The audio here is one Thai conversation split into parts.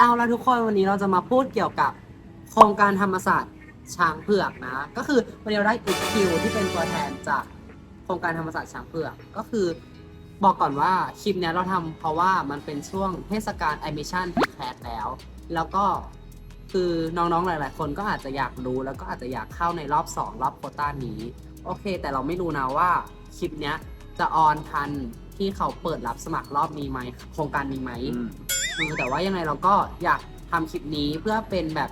เอาละทุกคนวันนี้เราจะมาพูดเกี่ยวกับโครงการธรรมศาสตร์ช้างเผือกนะ ก็คือวันนี้เราได้อีกคิวที่เป็นตัวแทนจากโครงการธรรมศาสตร์ช้างเผือกก็คือบอกก่อนว่าคลิปเนี้ยเราทำเพราะว่ามันเป็นช่วงเทศกาล admission p c a t แล้ว แล้วก็คือน้องๆหลาย ๆ คนก็อาจจะอยากรู้แล้วก็อาจจะอยากเข้าในรอบ 2 รอบโคต้านี้ โอเค แต่เราไม่รู้นะว่าคลิปเนี้ยจะออนทัน ที่เขาเปิดรับสมัครรอบนี้ไหมโครงการนี้ไหมเออแต่ว่ายังไงเราก็อยากทำคลิปนี้เพื่อเป็นแบบ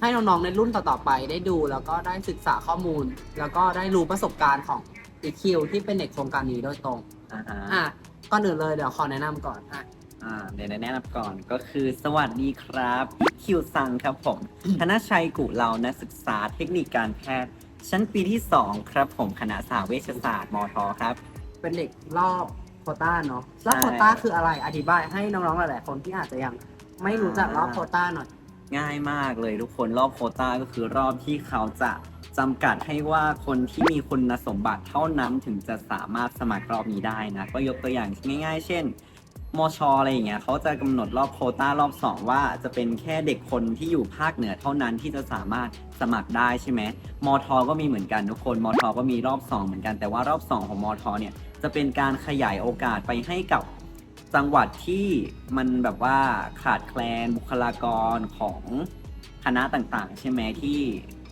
ให้น้องๆในรุ่นต่อๆไปได้ดู แล้วก็ได้ศึกษาข้อมูล แล้วก็ได้รู้ประสบการณ์ของ EQ ที่เป็นเด็กโครงการนี้โดยตรง อ่าฮะอะก่อนอื่นเลยเดี๋ยวขอแนะนำก่อนอะอ่าเดี๋ยวแนะนำก่อนก็คือสวัสดีครับคิวซังครับผม ธนชัยกุเลานักศึกษาเทคนิคการแพทย์ ชั้นปีที่ 2 ครับผมคณะสาเวชศาสตร์มทครับ เป็นเด็กรอบ โควต้าเนาะรอบใช่โควต้าคืออะไรอธิบายให้น้องๆหลายๆคนที่อาจจะยังไม่รู้จักรอบโควต้าหน่อย ง่ายมากเลยทุกคนรอบโควต้าก็คือรอบที่เขาจะจำกัดให้ว่าคนที่มีคุณสมบัติเท่านั้นถึงจะสามารถสมัครรอบนี้ได้นะก็ยกตัวอย่างง่าย ๆ เช่นมชอะไรอย่างเงี้ยเขาจะกำหนดรอบโควต้ารอบ 2 ว่าจะเป็นแค่เด็กคนที่อยู่ภาคเหนือเท่านั้นที่จะสามารถสมัครได้ใช่ไหมมทก็มีเหมือนกันทุกคนมทก็มีรอบ 2 เหมือนกันแต่ว่ารอบ 2 ของมทเนี่ย จะเป็นการขยายโอกาสไปให้กับจังหวัดที่มันแบบว่าขาดแคลนบุคลากรของคณะต่างๆ ใช่ไหมที่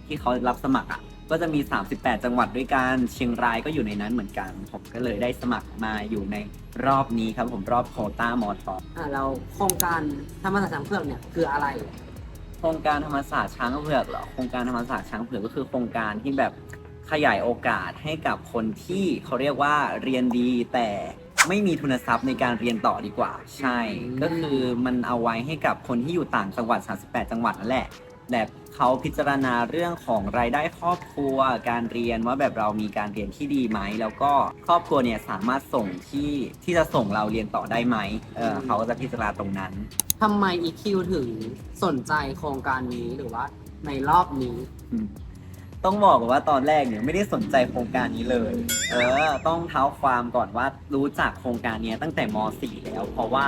ที่เขารับสมัครอะก็จะมี 38 จังหวัดด้วยกันเชียงรายก็อยู่ในนั้นเหมือนกัน ผมก็เลยได้สมัครมาอยู่ในรอบนี้ครับผมรอบโควต้ามอทออะเราโครงการธรรมศาสตร์ช้างเผือกเนี่ยคืออะไร โครงการธรรมศาสตร์ช้างเผือกเหรอโครงการธรรมศาสตร์ช้างเผือกก็คือโครงการที่แบบ ขยายโอกาสให้กับคนที่เขาเรียกว่าเรียนดีแต่ไม่มีทุนทรัพย์ในการเรียนต่อดีกว่า ใช่อืมก็คือมันเอาไว้ให้กับคนที่อยู่ต่างจังหวัด 38 จังหวัดนั่นแหละแบบเขาพิจารณาเรื่องของรายได้ครอบครัว การเรียนว่าแบบเรามีการเรียนที่ดีไหม แล้วก็ครอบครัวเนี่ยสามารถส่งที่ที่จะส่งเราเรียนต่อได้ไหมเออเขาก็จะพิจารณาตรงนั้นทำไม EQ ถึงสนใจโครงการนี้หรือว่าในรอบนี้ อืม ต้องบอกก่อนว่าตอนแรกเนี่ยไม่ได้สนใจโครงการนี้เลย เออ ต้องเท้าความก่อนว่ารู้จักโครงการนี้ตั้งแต่ม .4 แล้ว เพราะว่า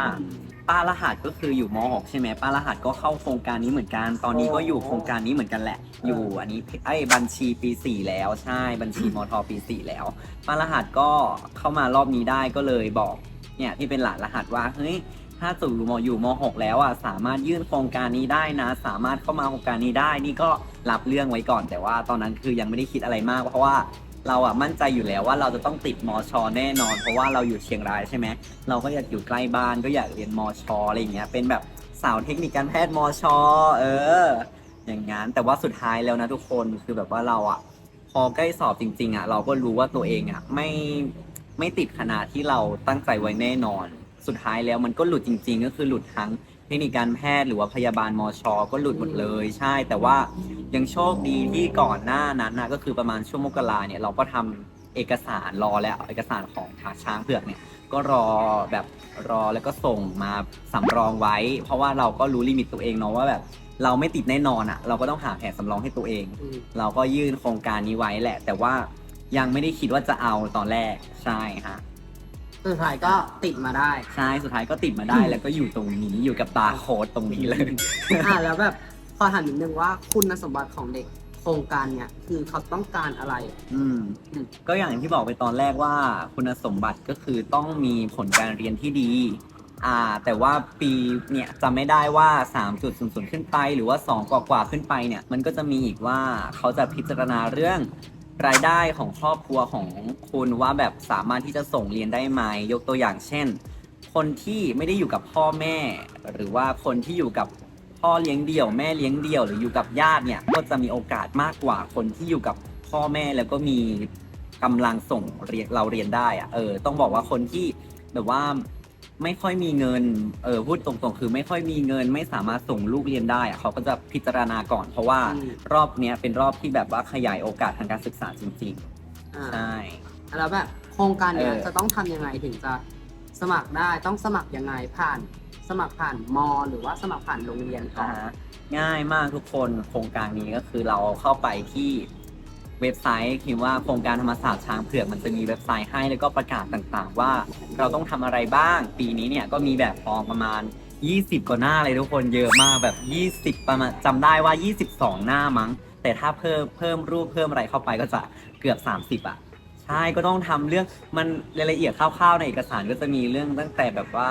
ป้ารหัสก็คืออยู่ม .6 ใช่ไหมป้ารหัสก็เข้าโครงการนี้เหมือนกัน ตอนนี้ก็อยู่โครงการนี้เหมือนกันแหละ อยู่อันนี้ไอ้บัญชีปี 4 แล้วใช่บัญชีมทปี 4 แล้ว ป้ารหัสก็เข้ามารอบนี้ได้ก็เลยบอกเนี่ยที่เป็นหลานรหัสว่าเฮ้ย ถ้าสู่มอยู่ม .6 แล้วอะสามารถยื่นโครงการนี้ได้นะ สามารถเข้ามาโครงการนี้ได้ นี่ก็รับเรื่องไว้ก่อน แต่ว่าตอนนั้นคือยังไม่ได้คิดอะไรมาก เพราะว่าเราอะมั่นใจอยู่แล้วว่าเราจะต้องติดมชแน่นอน เพราะว่าเราอยู่เชียงรายใช่ไหมเราก็อยากอยู่ใกล้บ้านก็อยากเรียนมชอะไรอย่างเงี้ยเป็นแบบสาวเทคนิคการแพทย์มชเออ อย่างงั้นแต่ว่าสุดท้ายแล้วนะทุกคนคือแบบว่าเราอะพอใกล้สอบจริง ๆอะเราก็รู้ว่าตัวเองอะไม่ไม่ติดคณะที่เราตั้งใจไว้แน่นอน สุดท้ายแล้วมันก็หลุดจริง ๆ ก็คือหลุดทั้งเทคนิคการแพทย์หรือว่าพยาบาลมชก็หลุดหมดเลยใช่ แต่ว่ายังโชคดีที่ก่อนหน้านั้นนะก็คือประมาณช่วงมกราเนี่ยเราก็ทำเอกสารรอแล้วเอกสารของทางช้างเผือกเนี่ยก็รอแบบรอแล้วก็ส่งมาสำรองไว้ เพราะว่าเราก็รู้ลิมิตตัวเองเนาะว่าแบบเราไม่ติดแน่นอนอะ่ะ เราก็ต้องหาแผนสำรองให้ตัวเองอืมเราก็ยื่นโครงการนี้ไว้แหละ แต่ว่ายังไม่ได้คิดว่าจะเอาตอนแรกใช่ฮะ สุดท้ายก็ติดมาได้ ใช่สุดท้ายก็ติดมาได้แล้วก็อยู่ตรงนี้อยู่กับตาโค้ดตรงนี้เลย อ่าแล้วแบบขอถามนิดนึงว่าคุณสมบัติของเด็กโครงการเนี่ยคือเขาต้องการอะไร อืม อืม ก็อย่างที่บอกไปตอนแรกว่าคุณสมบัติก็คือต้องมีผลการเรียนที่ดี อ่า แต่ว่าปีเนี่ยจำไม่ได้ว่า 3.00 ขึ้นไป หรือว่า 2 กว่ากว่าๆขึ้นไปเนี่ย มันก็จะมีอีกว่าเขาจะพิจารณาเรื่อง รายได้ของครอบครัวของคุณว่าแบบสามารถที่จะส่งเรียนได้ไหมยกตัวอย่างเช่น คนที่ไม่ได้อยู่กับพ่อแม่ หรือว่าคนที่อยู่กับพ่อเลี้ยงเดี่ยวแม่เลี้ยงเดี่ยวหรืออยู่กับญาติเนี่ยก็จะมีโอกาสมากกว่าคนที่อยู่กับพ่อแม่แล้วก็มีกำลังส่งเรียนเราเรียนได้อะเออต้องบอกว่าคนที่แบบว่า ไม่ค่อยมีเงิน เออพูดตรงๆ คือไม่ค่อยมีเงิน ไม่สามารถส่งลูกเรียนได้อะเขาก็จะพิจารณาก่อน เพราะว่าอืม รอบเนี้ยเป็นรอบที่แบบว่าขยายโอกาสทางการศึกษาจริงอ่าๆใช่ แล้วแบบโครงการเนี้ยเออ จะต้องทำยังไงถึงจะสมัครได้ต้องสมัครยังไงผ่าน สมัครผ่านม หรือว่าสมัครผ่านโรงเรียนก่ออ่านฮะง่ายมากทุกคนโครงการนี้ก็คือเราเข้าไปที่ เว็บไซต์คิดว่าโครงการธรรมศาสตร์ช้างเผือกมันจะมีเว็บไซต์ให้แล้วก็ประกาศต่างๆ ว่าเราต้องทำอะไรบ้าง ปีนี้เนี่ยก็มีแบบฟอร์มประมาณ 20 กว่าหน้าเลยทุกคนเยอะมากแบบ 20 ประมาณจำได้ว่า 22 หน้ามั้ง แต่ถ้าเพิ่มเพิ่มรูปเพิ่มอะไรเข้าไปก็จะเกือบ 30 อะใช่ก็ต้องทำเรื่องมันรายละเอียดคร่าวๆในเอกสารก็จะมีเรื่องตั้งแต่แบบว่า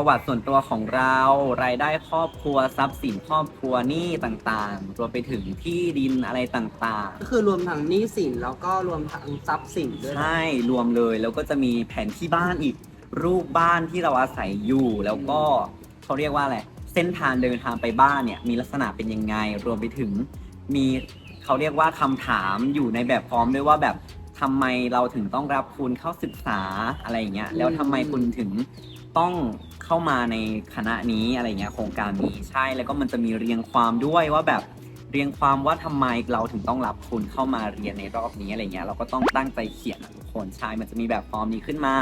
ประวัติส่วนตัวของเรา รายได้ครอบครัวทรัพย์สินครอบครัวหนี้ต่างๆ รวมไปถึงที่ดินอะไรต่างก็คือรวมทั้งหนี้สินแล้วก็รวมทั้งทรัพย์สินด้วยๆนะ ใช่ รวมเลยแล้วก็จะมีแผนที่บ้านอีก รูปบ้านที่เราอาศัยอยู่ แล้วก็เขาเรียกว่าอะไร เส้นทางเดินทางไปบ้านเนี่ยมีลักษณะเป็นยังไง รวมไปถึงมีเขาเรียกว่าคำถามอยู่ในแบบพร้อมด้วยว่าแบบทำไมเราถึงต้องรับคุณเข้าศึกษาอะไรอย่างเงี้ย แล้วทำไมคุณถึงต้อง เข้ามาในคณะนี้อะไรเงี้ยโครงการนี้ใช่แล้วก็มันจะมีเรียงความด้วยว่าแบบเรียงความว่าทำไมเราถึงต้องรับคุณเข้ามาเรียนในรอบนี้อะไรเงี้ยเราก็ต้องตั้งใจเขียนทุกคนใช่มันจะมีแบบฟอร์มนี้ขึ้นมา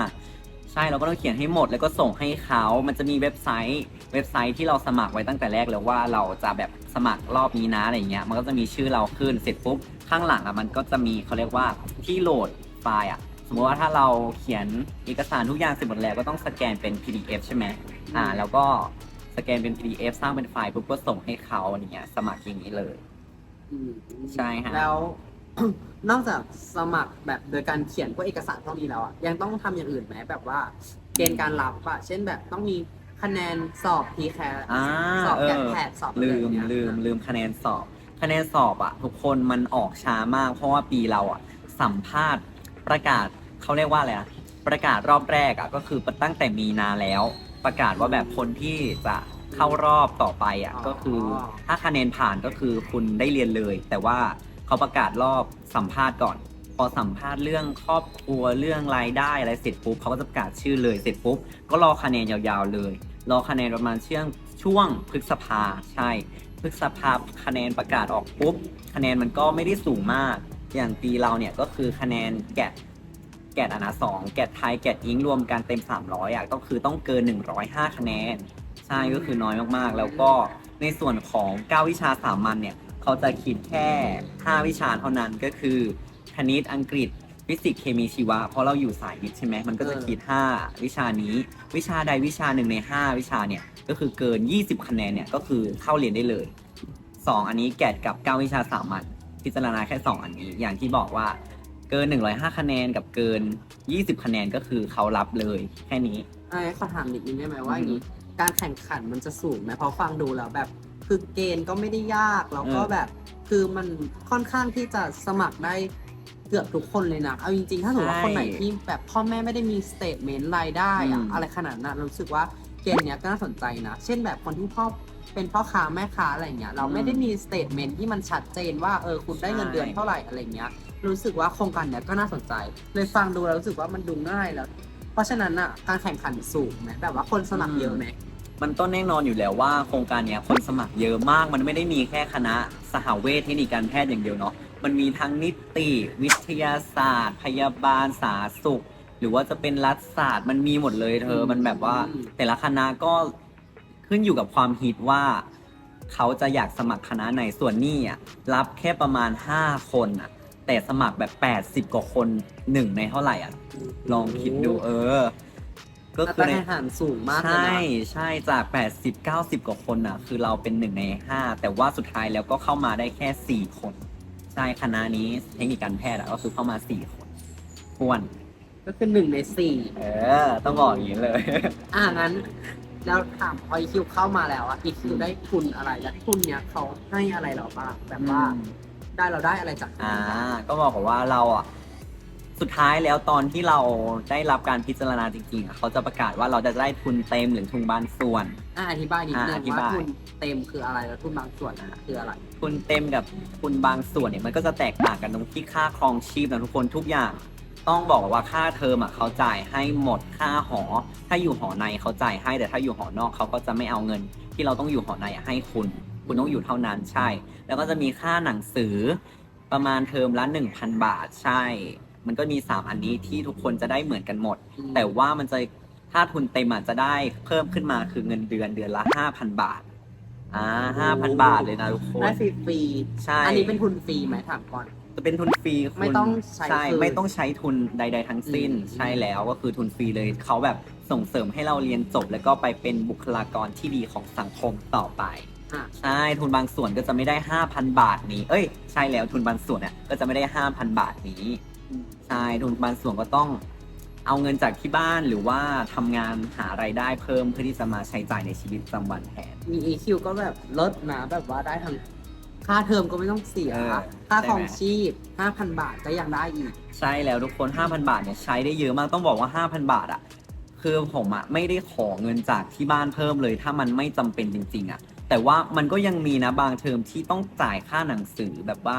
ใช่เราก็ต้องเขียนให้หมด แล้วก็ส่งให้เขามันจะมีเว็บไซต์เว็บไซต์ที่เราสมัครไว้ตั้งแต่แรกแล้วว่าเราจะแบบสมัครรอบนี้นะอะไรเงี้ยมันก็จะมีชื่อเราขึ้นเสร็จปุ๊บข้างหลังอะมันก็จะมีเขาเรียกว่าที่โหลดไฟล์อะ สมมติว่าถ้าเราเขียนเอกสารทุกอย่างเสร็จหมดแล้วก็ต้องสแกนเป็น PDF ใช่ไหมอ่า แล้วก็สแกนเป็น PDF สร้างเป็นไฟล์ปุ๊บก็ส่งให้เขาอะไรเงี้ยสมัครอย่างนี้เลย อืมใช่ฮะ แล้ว นอกจากสมัครแบบโดยการเขียนพวกเอกสารพวกนี้แล้วอะยังต้องทำอย่างอื่นไหมแบบว่า เกณฑ์การรับอะเช่นแบบต้องมีคะแนนสอบทีแคอ่าสอบเอแกะอแพดสอบอะไรลือมย่างเงี้ยลืมลืมคะแนนสอบ คะแนนสอบอะทุกคนมันออกช้ามาก เพราะว่าปีเราอะสัมภาษณ์ ประกาศเขาเรียกว่าอะไรอะประกาศรอบแรกอะก็คือตั้งแต่มีนาแล้ว ประกาศว่าแบบคนที่จะเข้ารอบต่อไปอะก็คือถ้าคะแนนผ่านก็คือคุณได้เรียนเลย แต่ว่าเขาประกาศรอบสัมภาษณ์ก่อน พอสัมภาษณ์เรื่องครอบครัวเรื่องรายได้อะไรเสร็จปุ๊บเขาก็จะประกาศชื่อเลยเสร็จปุ๊บก็รอคะแนนยาวๆเลย รอคะแนนประมาณช่วงช่วงพฤษภาใช่ พฤษภาคะแนนประกาศออกปุ๊บคะแนนมันก็ไม่ได้สูงมาก อย่างปีเราเนี่ยก็คือคะแนนแกะแกะอนาสองแกะไทยแกะอิงรวมกันเต็ม 300อะก็คือต้องเกิน 105 คะแนน ใช่ก็คือน้อยมากๆ แล้วก็ในส่วนของ 9 วิชาสามัญเนี่ยเขาจะคิดแค่ 5 วิชาเท่านั้นก็คือคณิตอังกฤษฟิสิกส์เคมีชีวะเพราะเราอยู่สายวิทย์ใช่ไหมมันก็จะคิด 5 วิชานี้ วิชาใดวิชาหนึ่งใน 5 วิชาเนี่ยก็คือเกิน 20 คะแนนเนี่ยก็คือเข้าเรียนได้เลย 2 อันนี้แกดกับ 9 วิชาสามัญ พิจารณาแค่2อันนี้ อย่างที่บอกว่าเกิน 105 คะแนนกับเกิน 20 คะแนนก็คือเขารับเลยแค่นี้ ไอ้ขอถามนิดนึงได้ไหมว่าอือฮึอย่างนี้ การแข่งขันมันจะสูงไหมเพราะฟังดูแล้วแบบคือเกณฑ์ก็ไม่ได้ยากแล้วก็เออ แบบ คือมันค่อนข้างที่จะสมัครได้เกือบทุกคนเลยนะเอาจริงๆ ถ้าสมมติว่าคนไหนที่แบบพ่อแม่ไม่ได้มีสเตทเมนต์รายได้อะอะไรขนาดนั้นรู้สึกว่า เกณฑ์เนี้ยก็น่าสนใจนะ เช่นแบบคนที่พ่อเป็นพ่อค้าแม่ค้าอะไรเงี้ยเราไม่ได้มีสเตทเมนต์ที่มันชัดเจนว่าเออคุณได้เงินเดือนเท่าไหร่อะไรเงี้ย รู้สึกว่าโครงการเนี้ยก็น่าสนใจ เลยฟังดูแล้วรู้สึกว่ามันดูง่ายแล้ว เพราะฉะนั้นอะการแข่งขันสูงไหมแบบว่าคนสมัครเยอะไหมมันต้องแน่นอนอยู่แล้วว่าโครงการเนี้ยคนสมัครเยอะมาก มันไม่ได้มีแค่คณะสหเวชเทคนิคการแพทย์อย่างเดียวเนาะมันมีทั้งนิติวิทยาศาสตร์ พยาบาลสาธารณสุขห รือว่าจะเป็นรัฐศาสตร์มันมีหมดเลยเธอ มันแบบว่าอืมแต่ละคณะก็ขึ้นอยู่กับความฮิตว่า เขาจะอยากสมัครคณะไหนส่วนนี่อะรับแค่ประมาณ 5 คนอะ แต่สมัครแบบ 80 กว่าคนหนึ่งในเท่าไหร่อะ ลองคิดดูเออ ก็อัคืตอราในแข่งขันสูงมากเลยใช่นะใช่จาก 80 90 กว่าคนอะ คือเราเป็นหนึ่งใน 5 แต่ว่าสุดท้ายแล้วก็เข้ามาได้แค่ 4 คน ใช่คณะนี้เทคนิคการแพทย์อะก็คือเข้ามา 4 คนทวน ก็คือหนึ่งในสี่เออ ต้องบอกอย่างนี้เลย อ่างั้น แล้วถามพออีคิวเข้ามาแล้วอะอีคิวได้ทุนอะไรแล้วทุนเนี้ยเขาให้อะไรเราบ้างแบบว่าได้เราได้อะไรจากอ่า ก็บอกก่อนว่าเราอะ สุดท้ายแล้วตอนที่เราได้รับการพิจารณาจริงๆอะเขาจะประกาศว่าเราจะได้ทุนเต็มหรือทุนบางส่วน อ่าอธิบายนิดนึอ่างอธิว่าบาย ทุนเต็มคืออะไรแล้วทุนบางส่วนอะคืออะไร ทุนเต็มกับทุนบางส่วนเนี่ยมันก็จะแตกต่างกันตรงที่ค่าครองชีพนะทุกคนทุกอย่าง ต้องบอกว่าค่าเทอมอะเขาจ่ายให้หมดค่าหอ ถ้าอยู่หอในเขาจ่ายให้แต่ถ้าอยู่หอนอกเขาก็จะไม่เอาเงิน ที่เราต้องอยู่หอในอะให้คุณ คุณต้องอยู่เท่านั้นใช่ แล้วก็จะมีค่าหนังสือประมาณเทอมละ1,000 บาทใช่ มันก็มี 3 อันนี้ที่ทุกคนจะได้เหมือนกันหมด แต่ว่ามันจะถ้าทุนเต็มอะจะได้เพิ่มขึ้นมาคือเงินเดือนเดือนละ 5,000 บาทอ่า5,000 บาทเลยนะทุกคนได้ฟรีใช่ๆอันนี้เป็นทุนฟรีไหมถามก่อนจะ เป็นทุนฟรีคุณไม่ต้องใช้ใช่คืนไม่ต้องใช้ทุนใด ๆ ทั้งสิ้นอืมใช่แล้วก็คือทุนฟรีเลยเขาแบบส่งเสริมให้เราเรียนจบ แล้วก็ไปเป็นบุคลากรที่ดีของสังคมต่อไป อะ ใช่ทุนบางส่วนก็จะไม่ได้ 5,000 บาทนี้ เอ้ย ใช่แล้วทุนบางส่วนเนี่ยก็จะไม่ได้ 5,000 บาทนี้ใช่ทุนบางส่วนก็ต้องเอาเงินจากที่บ้านหรือว่าทำงานหารายได้เพิ่มเพื่อที่จะมาใช้จ่ายในชีวิตประจำวันแทน มี EQ ก็แบบลดนะแบบว่าได้ทั้ง ค่าเทอมก็ไม่ต้องเสีย เออค่าใช่ไหม ของชีพ 5,000 บาทก็ยังได้อีก ใช่แล้วทุกคน 5,000 บาทเนี่ยใช้ได้เยอะมากต้องบอกว่า 5,000 บาทอะคือผมอะไม่ได้ขอเงินจากที่บ้านเพิ่มเลย ถ้ามันไม่จำเป็นจริง ๆอะแต่ว่ามันก็ยังมีนะบางเทอมที่ต้องจ่ายค่าหนังสือแบบว่า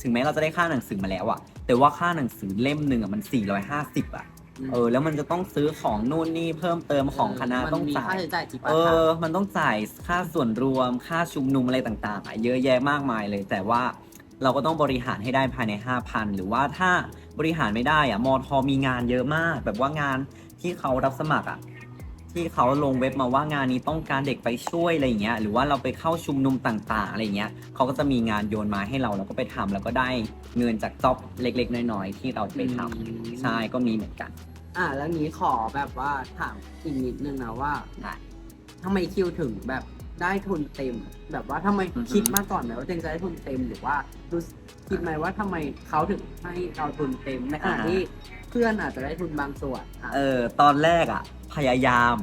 ถึงแม้เราจะได้ค่าหนังสือมาแล้วอะแต่ว่าค่าหนังสือเล่มหนึ่งอะมัน 450อะ เออ แล้วมันจะต้องซื้อของนู่นนี่เพิ่มเติมของคณะมันต้องมีจ่าค่ายใช้จ่ายจิปาเอถะอ มันต้องจ่ายค่าส่วนรวม ค่าชุมนุมอะไรต่างๆอะเยอะแยะมากมายเลย แต่ว่าเราก็ต้องบริหารให้ได้ภายใน 5,000 หรือว่าถ้าบริหารไม่ได้อะมอทอมีงานเยอะมาก แบบว่างานที่เขารับสมัครอะ ที่เขาลงเว็บมาว่างานนี้ต้องการเด็กไปช่วยอะไรอย่างเงี้ยหรือว่าเราไปเข้าชุมนุมต่างๆอะไรอย่างเงี้ยเขาก็จะมีงานโยนมาให้เราเราก็ไปทำแล้วก็ได้เงินจากจ็อบเล็ก ๆ น้อยๆที่เราไปทำใช่ก็มีเหมือนกัน อะแล้วนี้ขอแบบว่าถามอีกนิดนึงนะว่าได้ทำไมคิวถึงแบบได้ทุนเต็ม แบบว่าทำไมอือฮึคิดมาก่อนไหมว่าตัวเองจะได้ทุนเต็มหรือว่ารู้สึกคิดไหมว่าทำไมเขาถึงให้เราทุนเต็มในขณะที่เพื่อนอาจจะได้ทุนบางส่วนอะเออตอนแรกอะ พยายาม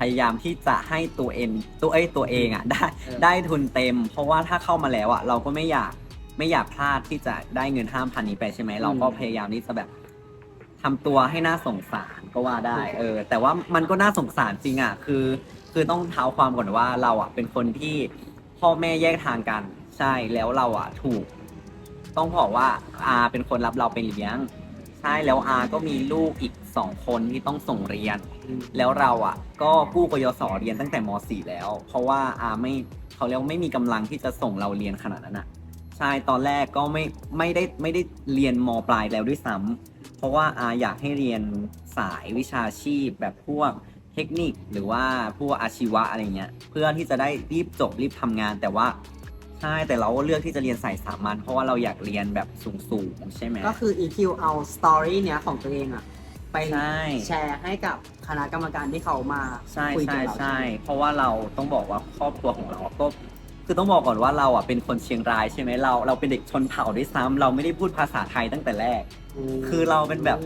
พยายามที่จะให้ตัวเองตัวเอ้ยตัวเองอะได้เออได้ทุนเต็ม เพราะว่าถ้าเข้ามาแล้วอะเราก็ไม่อยากไม่อยากพลาดที่จะได้เงินห้าพันนี้ไปใช่ไหมเราก็พยายามที่จะแบบทำตัวให้น่าสงสารก็ว่าได้ เออ แต่ว่ามันก็น่าสงสารจริงอะคือ คือต้องเท้าความก่อนว่าเราอะเป็นคนที่พ่อแม่แยกทางกัน ใช่แล้วเราอะถูก ต้องบอกว่าอาเป็นคนรับเราไปเลี้ยง ใช่แล้วอาก็มีลูกอีกสองคนที่ต้องส่งเรียน แล้วเราอะ ก็กู้กยศเรียนตั้งแต่ม .4 แล้ว เพราะว่าอาไม่เขาเรียกไม่มีกำลังที่จะส่งเราเรียนขนาดนั้นอะใช่ตอนแรกก็ไม่ไม่ได้ไม่ได้เรียนมปลายแล้วด้วยซ้ำเพราะว่าอาอยากให้เรียนสายวิชาชีพแบบพวกเทคนิคหรือว่าพวกอาชีวะอะไรเงี้ยเพื่อที่จะได้รีบจบรีบทำงานแต่ว่า ใช่แต่เราก็เลือกที่จะเรียนสายสามัญเพราะว่าเราอยากเรียนแบบสูงๆใช่ไหม ก็คือ EQ เอาสตอรี่เนี้ยของตัวเองอะไปใช่ แชร์ให้กับคณะกรรมการที่เขามาใช่คุยกัใช่บเราใช่ไหมเพราะว่าเราต้องบอกว่าครอบครัวของเราก็คือต้องบอกก่อนว่าเราอะเป็นคนเชียงรายใช่ไหมเรา เราเป็นเด็กชนเผ่าด้วยซ้ำเราไม่ได้พูดภาษาไทยตั้งแต่แรกคือเราเป็นแบบ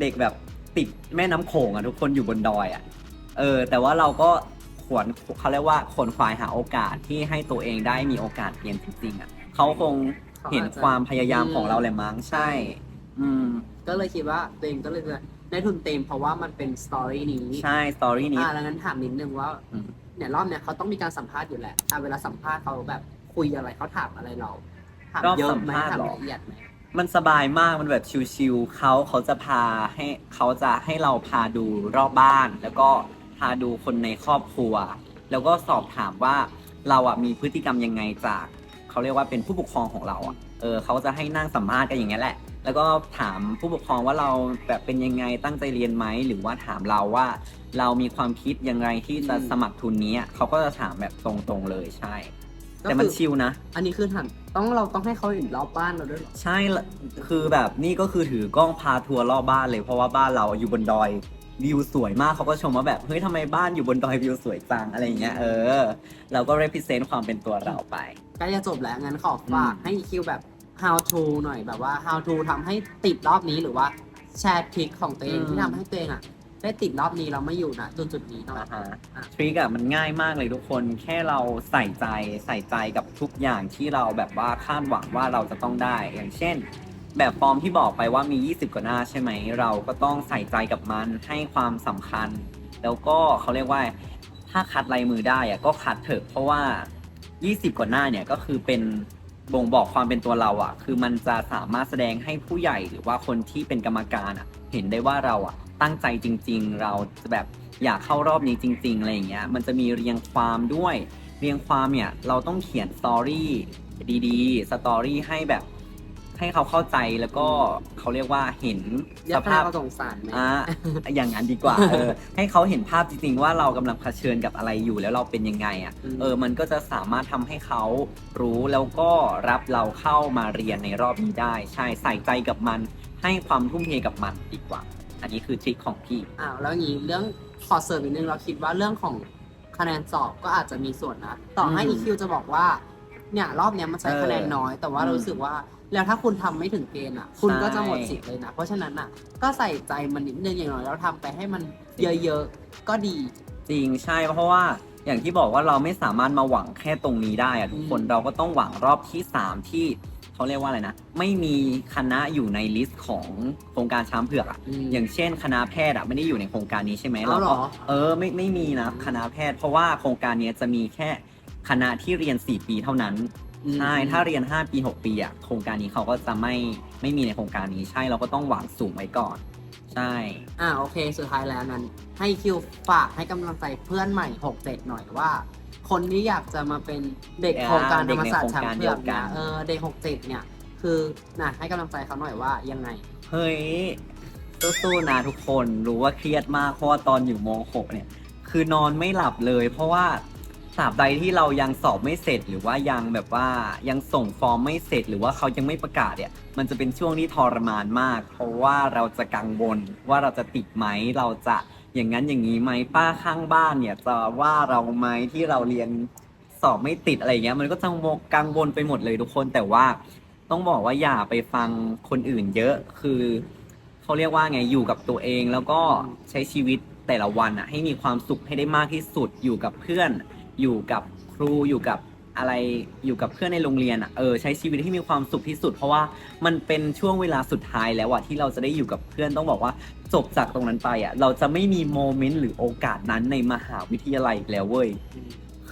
เด็กแบบติดแม่น้ำโขงอะทุกคนอยู่บนดอยอะ เออ แต่ว่าเราก็ ขวนเขาเรียกว่าขนควายหาโอกาสที่ให้ตัวเองได้มีโอกาสเรียนจริงๆอะเขาคงเห็นความพยายามของเราแหละมั้งใช่ อืม ก็เลยคิดว่าตัวเองก็เลยจะได้ทุนเต็มเพราะว่ามันเป็นสตอรี่นี้ใช่สตอรี่นี้อ่าแล้วงั้นถามนิดนึงว่าอืม เนี่ยรอบเนี่ยเขาต้องมีการสัมภาษณ์อยู่แหละอ่าเวลาสัมภาษณ์เขาแบบคุยอะไรเขาถามอะไรเราถามรอบเยอะสัมไหมภาษณ์ถามเหรอ ละเอียดไหม มันสบายมากมันแบบชิวๆเขาเขาจะพาให้เขาจะให้เราพาดูรอบบ้าน แล้วก็พาดูคนในครอบครัว แล้วก็สอบถามว่าเราอะมีพฤติกรรมยังไงจากเขาเรียกว่าเป็นผู้ปกครองของเราอะเออเขาจะให้นั่งสัมภาษณ์กันอย่างเงี้ยแหละ แล้วก็ถามผู้ปกครองว่าเราแบบเป็นยังไงตั้งใจเรียนไหมหรือว่าถามเราว่า เรามีความคิดยังไงที่จะสมัครทุนนี้อะเขาก็จะถามแบบตรงๆเลยใช่แต่มันชิลนะ อันนี้คือถามต้องเราต้องให้เขาเห็นรอบบ้านเราด้วยเหรอ ใช่ละคือแบบนี่ก็คือถือกล้องพาทัวร์รอบบ้านเลย เพราะว่าบ้านเราอยู่บนดอย วิวสวยมากเขาก็ชมว่าแบบเฮ้ยทำไมบ้านอยู่บนดอยวิวสวยจังอะไรอย่างเงี้ยเออ เราก็ represent ความเป็นตัวเราไป ใกล้จะจบแล้วงั้นขอฝากอืมให้ EQ แบบ how to หน่อยแบบว่า how to ทำให้ติดรอบนี้หรือว่าแชร์ทริคของตัวเองที่ทำให้ตัวเองอะ ได้ติดรอบนี้เราไม่อยู่นะจุดจุดๆนี้หน่อยอ่าฮะอะทริคอะมันง่ายมากเลยทุกคนแค่เราใส่ใจใส่ใจกับทุกอย่างที่เราแบบว่าคาดหวังว่าเราจะต้องได้ อย่างเช่น แบบฟอร์มที่บอกไปว่ามี 20 กว่าหน้าใช่ไหม เราก็ต้องใส่ใจกับมันให้ความสำคัญ แล้วก็เขาเรียกว่าถ้าคัดลายมือได้อะก็คัดเถอะเพราะว่า 20 กว่าหน้าเนี่ยก็คือเป็นบ่งบอกความเป็นตัวเราอะคือมันจะสามารถแสดงให้ผู้ใหญ่หรือว่าคนที่เป็นกรรมการอะเห็นได้ว่าเราอะตั้งใจจริง ๆ เราจะแบบอยากเข้ารอบนี้จริง ๆ อะไรอย่างเงี้ย มันจะมีเรียงความด้วย เรียงความเนี่ยเราต้องเขียนสตอรี่ดีๆ สตอรี่ให้แบบ ให้เขาเข้าใจแล้วก็เขาเรียกว่าเห็นอยาสกให้ภาพเขาสงสารไหมอ่าอย่างนั้นดีกว่าเออให้เขาเห็นภาพจริงๆว่าเรากำลังเผชิญกับอะไรอยู่แล้วเราเป็นยังไงอะอืมเออมันก็จะสามารถทำให้เขารู้แล้วก็รับเราเข้ามาเรียนในรอบนี้ได้ ใช่ใส่ใจกับมัน ให้ความทุ่มเทกับมันดีกว่า อันนี้คือทริคของพี่อ้าวแล้วอย่างนี้เรื่องขอเสริมอีกนึงเราคิดว่าเรื่องของคะแนนสอบก็อาจจะมีส่วนนะ ต่อให้อืม EQ จะบอกว่า เนี่ยรอบเนี้ยมันใช้เออคะแนนน้อย แต่ว่าอืมเรารู้สึกว่าแล้วถ้าคุณทำไม่ถึงเกณฑ์อะ คุณใช่ก็จะหมดสิทธิ์เลยนะ เพราะฉะนั้นอะก็ใส่ใจมันนิดนึงอย่างน้อยเราทำไปให้มันเยอะๆก็ดี จริงใช่เพราะว่าอย่างที่บอกว่าเราไม่สามารถมาหวังแค่ตรงนี้ได้อะทุกคนอืม เราก็ต้องหวังรอบที่ 3 ที่เขาเรียกว่าอะไรนะ ไม่มีคณะอยู่ในลิสต์ของโครงการช้างเผือกอะม อย่างเช่น คณะแพทย์อะไม่ได้อยู่ในโครงการนี้ใช่ไหมเอาเหรอ ก็เออไม่ไม่มีนะคณะแพทย์ เพราะว่าโครงการเนี้ยจะมีแค่ คณะที่เรียน 4 ปีเท่านั้นอืมใช่ถ้าเรียน 5 ปี 6 ปีอะโครงการนี้เขาก็จะไม่ไม่มีในโครงการนี้ใช่เราก็ต้องหวังสูงไว้ก่อน ใช่ อ่าโอเค สุดท้ายแล้วนั้น ให้คิวฝากให้กำลังใจเพื่อนใหม่หกเจ็ดหน่อยว่า คนที่อยากจะมาเป็นเด็กอ่าโครงการธเด็รกรมในศาสตร์โครงช้างการเผือกเดียวกันะนเออเด็กหกเจ็ดเนี่ย คือนะให้กำลังใจเขาหน่อยว่ายังไง เฮ้ยสู้ๆนะทุกคนรู้ว่าเครียดมากเพราะว่าตอนอยู่ม .6 เนี่ย คือนอนไม่หลับเลย เพราะว่า ตราบใดที่เรายังสอบไม่เสร็จ หรือว่ายังแบบว่ายังส่งฟอร์มไม่เสร็จ หรือว่าเขายังไม่ประกาศเนี่ย มันจะเป็นช่วงที่ทรมานมาก เพราะว่าเราจะกังวลว่าเราจะติดไหมเราจะอย่างนั้นอย่างนี้ไหมป้าข้างบ้านเนี่ยจะว่าเราไหมที่เราเรียนสอบไม่ติดอะไรเงี้ยมันก็จะกังวลไปหมดเลยทุกคนแต่ว่าต้องบอกว่าอย่าไปฟังคนอื่นเยอะคือเขาเรียกว่าไงอยู่กับตัวเองแล้วก็ใช้ชีวิตแต่ละวันอะให้มีความสุขให้ได้มากที่สุดอยู่กับเพื่อน อยู่กับครูอยู่กับอะไรอยู่กับเพื่อนในโรงเรียนอะเออใช้ชีวิตให้มีความสุขที่สุด เพราะว่ามันเป็นช่วงเวลาสุดท้ายแล้วอะที่เราจะได้อยู่กับเพื่อนต้องบอกว่าจบจากตรงนั้นไปอะเราจะไม่มีโมเมนต์หรือโอกาสนั้นในมหาวิทยาลัยอีกแล้วเว้ย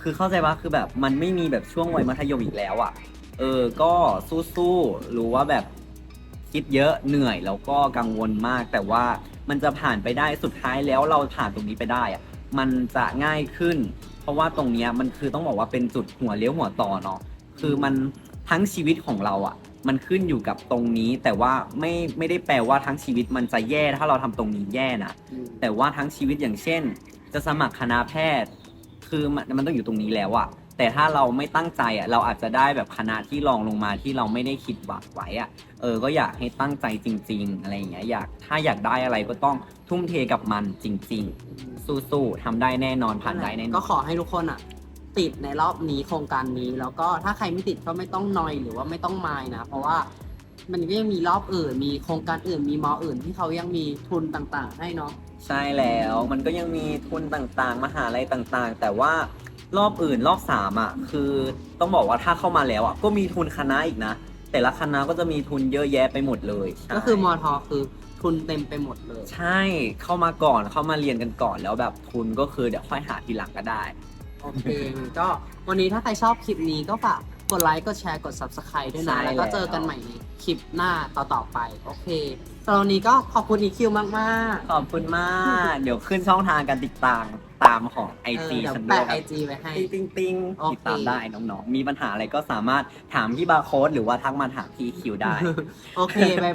คือเข้าใจว่าคือแบบมันไม่มีแบบช่วงวัยมัธยมอีกแล้วอะเออก็สู้ๆรู้ว่าแบบคิดเยอะเหนื่อยแล้วก็กังวลมาก แต่ว่ามันจะผ่านไปได้สุดท้ายแล้วเราผ่านตรงนี้ไปได้อะมันจะง่ายขึ้น เพราะว่าตรงเนี้ยมันคือต้องบอกว่าเป็นจุดหัวเลี้ยวหัวต่อเนาะคือมันทั้งชีวิตของเราอะ่ะ มันขึ้นอยู่กับตรงนี้ แต่ว่าไม่ไม่ได้แปลว่าทั้งชีวิตมันจะแย่ถ้าเราทำตรงนี้แย่นะแต่ว่าทั้งชีวิตอย่างเช่น จะสมัครคณะแพทย์ คือมันมันต้องอยู่ตรงนี้แล้วอะ แต่ถ้าเราไม่ตั้งใจอะเราอาจจะได้แบบคณะที่รองลงมาที่เราไม่ได้คิดหวังไว้อะเออก็อยากให้ตั้งใจจริง ๆ อะไรอย่างเงี้ยอยากถ้าอยากได้อะไรก็ต้องทุ่มเทกับมันจริง ๆ สู้ๆทำได้แน่นอนผ่านได้แน่นก็อนขอให้ทุกคนอะ ติดในรอบนี้โครงการนี้แล้วก็ถ้าใครไม่ติดก็ไม่ต้องนอยหรือว่าไม่ต้องมายนะ เพราะว่ามันก็ยังมีรอบอื่น มีโครงการอื่นมีมออื่นที่เขายังมีทุนต่างๆ ให้เนาะ ใช่แล้วมันก็ยังมีทุนต่างๆ มหาลัยต่างๆ แต่ว่า รอบอื่นรอบสามอะคือต้องบอกว่าถ้าเข้ามาแล้วอะก็มีทุนคณะอีกนะ แต่ละคณะก็จะมีทุนเยอะแยะไปหมดเลยใช่ก็คือมอทอคือทุนเต็มไปหมดเลย ใช่เข้ามาก่อนเข้ามาเรียนกันก่อนแล้วแบบทุนก็คือเดี๋ยวค่อยหาทีหลังก็ได้ โอเคก็วันนี้ถ้าใครชอบคลิปนี้ก็ฝากกดไลค์กดแชร์กด subscribe ด้วยนะ ใช่แล้วก็เจอกันใหม่ในคลิปหน้าต่อๆไป โอเคสำหรับวันนี้ก็ขอบคุณอีคิวมากขอบคุณมาก เดี๋ยวขึ้นช่องทางการติดตาม ตามของไอๆเออจีเดี๋ยวฉันด้วแปะยไอนะจีไว้ให้ ติ้งติ้งโอติดเคตามได้น้องๆ มีปัญหาอะไรก็สามารถถามพี่บาร์โค้ดหรือว่าทักมาถามพี่คิวได้ โอเคบ๊าย